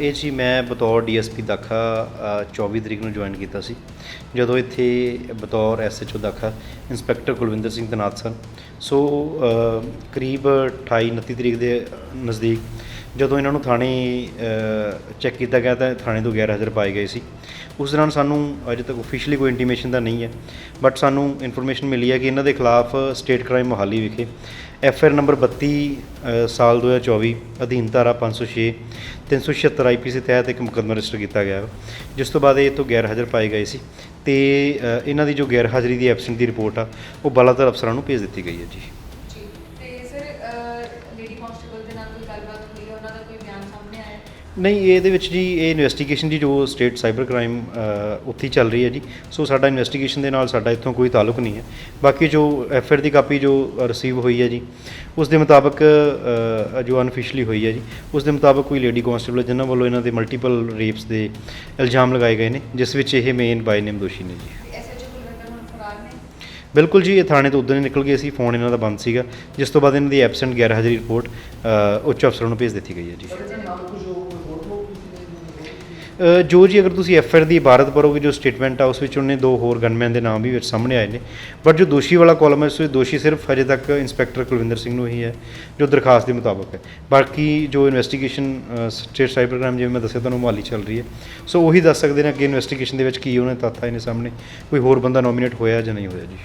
ਇਹ ਜੀ ਮੈਂ ਬਤੌਰ ਡੀਐਸਪੀ ਦਾਖਾ ਅ, 24 ਤਰੀਕ ਨੂੰ ਜੁਆਇਨ ਕੀਤਾ ਸੀ। ਜਦੋਂ ਇੱਥੇ ਬਤੌਰ ਐਸਐਚਓ ਦਾਖਾ ਇੰਸਪੈਕਟਰ ਕੁਲਵਿੰਦਰ ਸਿੰਘ ਤੈਨਾਤ ਸਨ। ਸੋ ਕਰੀਬ 28 29 ਤਰੀਕ ਦੇ ਨਜ਼ਦੀਕ ਜਦੋਂ ਇਹਨਾਂ ਨੂੰ ਥਾਣੇ ਚੈੱਕ ਕੀਤਾ ਗਿਆ ਤਾਂ ਥਾਣੇ ਤੋਂ ਗੈਰ ਹਾਜ਼ਰ ਪਾਏ ਗਏ ਸੀ। ਉਸ ਦੌਰਾਨ ਸਾਨੂੰ ਅਜੇ ਤੱਕ ਅਫੀਸ਼ੀਅਲੀ ਕੋਈ ਇੰਟੀਮੇਸ਼ਨ ਤਾਂ ਨਹੀਂ ਹੈ ਬਟ ਸਾਨੂੰ ਇਨਫੋਰਮੇਸ਼ਨ ਮਿਲੀ ਹੈ ਕਿ ਇਹਨਾਂ ਦੇ ਖਿਲਾਫ ਸਟੇਟ ਕ੍ਰਾਈਮ ਮੋਹਾਲੀ ਵਿਖੇ ਐਫ ਆਰ ਨੰਬਰ 32 ਅ, ਸਾਲ 2024 ਅਧੀਨ ਧਾਰਾ 506 376 ਆਈਪੀਸੀ ਤਹਿਤ ਇੱਕ ਮੁਕੱਦਮਾ ਰਜਿਸਟਰ ਕੀਤਾ ਗਿਆ ਹੈ, ਜਿਸ ਤੋਂ ਬਾਅਦ ਇਹ ਤੋਂ ਗੈਰ ਹਾਜ਼ਰ ਪਾਏ ਗਏ ਸੀ ਤੇ ਇਹਨਾਂ ਦੀ ਜੋ ਗੈਰ ਹਾਜ਼ਰੀ ਦੀ ਐਬਸੈਂਟ ਦੀ ਰਿਪੋਰਟ ਆ ਉਹ ਬਲਾਦਰ ਅਫਸਰਾਂ ਨੂੰ ਭੇਜ ਦਿੱਤੀ ਗਈ ਹੈ ਜੀ। ਕਾਂਸਟੇਬਲ ਦੇ ਨਾਲ ਕੋਈ ਗੱਲਬਾਤ ਹੋਈ ਹੈ ਉਹਨਾਂ ਦਾ ਕੋਈ ਬਿਆਨ ਸਾਹਮਣੇ ਆਇਆ? ਹੈ? ਨਹੀਂ ਇਹਦੇ ਵਿੱਚ ਜੀ ਇਹ ਇਨਵੈਸਟੀਗੇਸ਼ਨ ਜੀ ਜੋ ਸਟੇਟ ਸਾਈਬਰ ਕ੍ਰਾਈਮ ਉੱਥੇ ਹੀ ਚੱਲ ਰਹੀ ਹੈ ਜੀ। ਸੋ ਸਾਡਾ ਇਨਵੈਸਟੀਗੇਸ਼ਨ ਦੇ ਨਾਲ ਸਾਡਾ ਇੱਥੋਂ ਕੋਈ ਤਾਲੁਕ ਨਹੀਂ ਹੈ। ਬਾਕੀ ਜੋ ਐਫ ਆਰ ਦੀ ਕਾਪੀ ਜੋ ਰਿਸੀਵ ਹੋਈ ਹੈ ਜੀ ਉਸ ਦੇ ਮੁਤਾਬਕ ਅ, ਜੋ ਅਨਫੀਸ਼ੀਅਲੀ ਹੋਈ ਹੈ ਜੀ ਉਸ ਦੇ ਮੁਤਾਬਕ ਕੋਈ ਲੇਡੀ ਕਾਂਸਟੇਬਲ ਜਿਨ੍ਹਾਂ ਵੱਲੋਂ ਇਹਨਾਂ ਦੇ ਮਲਟੀਪਲ ਰੇਪਸ ਦੇ ਇਲਜ਼ਾਮ ਲਗਾਏ ਗਏ ਨੇ ਜਿਸ ਵਿੱਚ ਇਹ ਮੇਨ ਬਾਈ ਨੇਮ ਦੋਸ਼ੀ ਨੇ ਜੀ ਤੇ ਐਸਐਚਓ ਕੁਲਵਿੰਦਰ ਹੁਣ ਫਰਾਰ ਨੇ ਬਿਲਕੁਲ ਜੀ ਇਹ ਥਾਣੇ ਤੋਂ ਉਦੋਂ ਹੀ ਨਿਕਲ ਗਏ ਸੀ ਫੋਨ ਇਹਨਾਂ ਦਾ ਬੰਦ ਸੀਗਾ ਜਿਸ ਤੋਂ ਬਾਅਦ ਇਹਨਾਂ ਦੀ ਐਬਸੈਂਟ ਗੈਰ ਹਾਜ਼ਰੀ ਰਿਪੋਰਟ ਉੱਚ ਅਫਸਰਾਂ ਨੂੰ ਭੇਜ ਦਿੱਤੀ ਗਈ ਹੈ ਜੀ। ਅ, ਜੋ ਜੀ ਅਗਰ ਤੁਸੀਂ ਐਫ ਆਰ ਦੀ ਇਬਾਰਤ ਪੜੋਗੇ ਜੋ ਸਟੇਟਮੈਂਟ ਆ ਉਸ ਵਿੱਚ ਉਹਨੇ ਦੋ ਹੋਰ ਗਨਮੈਨ ਦੇ ਨਾਮ ਵੀ ਵਿੱਚ ਸਾਹਮਣੇ ਆਏ ਨੇ। ਬਟ ਜੋ ਦੋਸ਼ੀ ਵਾਲਾ ਕਾਲਮ ਹੈ ਉਸ ਵਿੱਚ ਦੋਸ਼ੀ ਸਿਰਫ ਹਜੇ ਤੱਕ ਇੰਸਪੈਕਟਰ ਕੁਲਵਿੰਦਰ ਸਿੰਘ ਨੂੰ ਹੀ ਹੈ ਜੋ ਦਰਖਾਸਤ ਦੇ ਮੁਤਾਬਕ ਹੈ। ਬਾਕੀ ਜੋ ਇਨਵੈਸਟੀਗੇਸ਼ਨ ਸਟੇਟ ਸਾਈਬਰ ਕ੍ਰਾਈਮ ਜਿਵੇਂ ਮੈਂ ਦੱਸਿਆ ਤੁਹਾਨੂੰ ਮਾਲੀ ਚੱਲ ਰਹੀ ਹੈ। ਸੋ ਉਹੀ ਦੱਸ ਸਕਦੇ ਨੇ ਅੱਗੇ ਇਨਵੈਸਟੀਗੇਸ਼ਨ ਦੇ ਵਿੱਚ ਕੀ ਉਹਨੇ ਤੱਥ ਆਏ ਨੇ ਸਾਹਮਣੇ। ਕੋਈ ਹੋਰ ਬੰਦਾ ਨੋਮੀਨੇਟ ਹੋਇਆ ਜਾਂ ਨਹੀਂ ਹੋਇਆ ਜੀ।